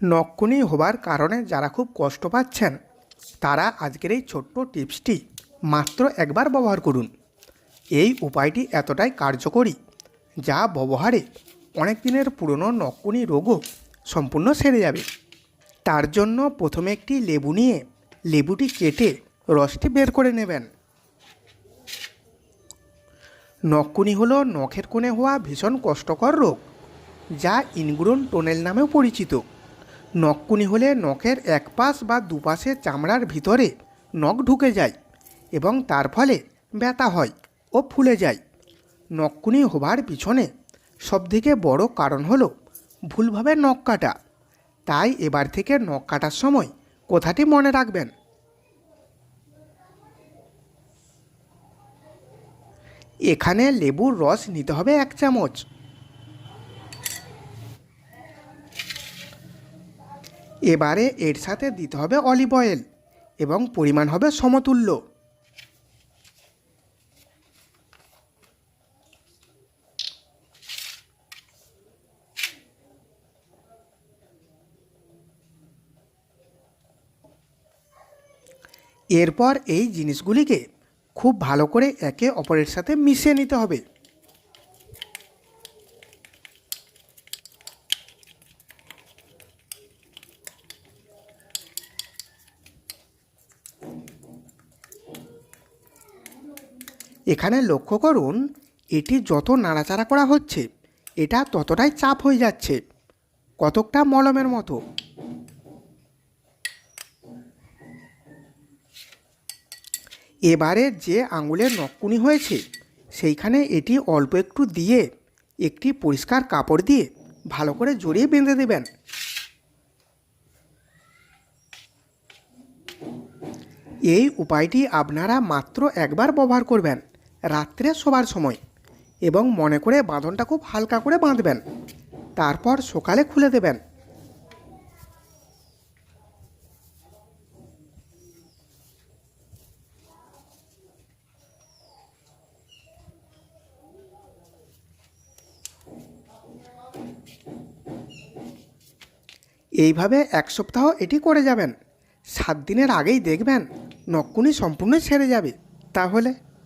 নকুনি হবার কারণে যারা খুব কষ্ট পাচ্ছেন, তারা আজকের এই ছোট্ট টিপসটি মাত্র একবার ব্যবহার করুন। এই উপায়টি এতটাই কার্যকরী যা ব্যবহারে অনেক দিনের পুরনো নকুনি রোগও সম্পূর্ণ সেরে যাবে। তার জন্য প্রথমে একটি লেবু নিয়ে লেবুটি কেটে রসটি বের করে নেবেন। নকুনি হলো নখের কোণে হওয়া ভীষণ কষ্টকর রোগ, যা ইনগ্রোন টোনেল নামেও পরিচিত। নখকুনি হলে নখের এক পাশ বা দুপাশে চামড়ার ভিতরে নখ ঢুকে যায় এবং তার ফলে ব্যথা হয় ও ফুলে যায়। নখকুনি হবার পিছনে সবথেকে বড় কারণ হলো ভুলভাবে নখ কাটা। তাই এবার থেকে নখ কাটার সময় কথাটি মনে রাখবেন। এখানে লেবুর রস নিতে হবে এক চামচ। এবারে এর সাথে দিতে হবে অলিভ অয়েল এবং পরিমাণ হবে সমতুল্য। এরপর এই জিনিসগুলিকে খুব ভালো করে একে অপরের সাথে মিশিয়ে নিতে হবে। এখানে লক্ষ্য করুন, এটি যত নাড়াচাড়া করা হচ্ছে, এটা ততটাই চাপ হয়ে যাচ্ছে। কতকটা মলমের মতো। এবারে যে আঙুলের নকুনি হয়েছে, সেইখানে এটি অল্প একটু দিয়ে একটি পরিষ্কার কাপড় দিয়ে ভালো করে জড়িয়ে বেঁধে দেবেন। এই উপায়টি আপনারা মাত্র একবার ব্যবহার করবেন। রাত্রে শোবার সময় এবং মনে করে বাঁধনটা খুব হালকা করে বাঁধবেন। তারপর সকালে খুলে দেবেন। এইভাবে এক সপ্তাহ এটি করে যাবেন। সাত দিনের আগেই দেখবেন নকুনি সম্পূর্ণ ছেড়ে যাবে। তাহলে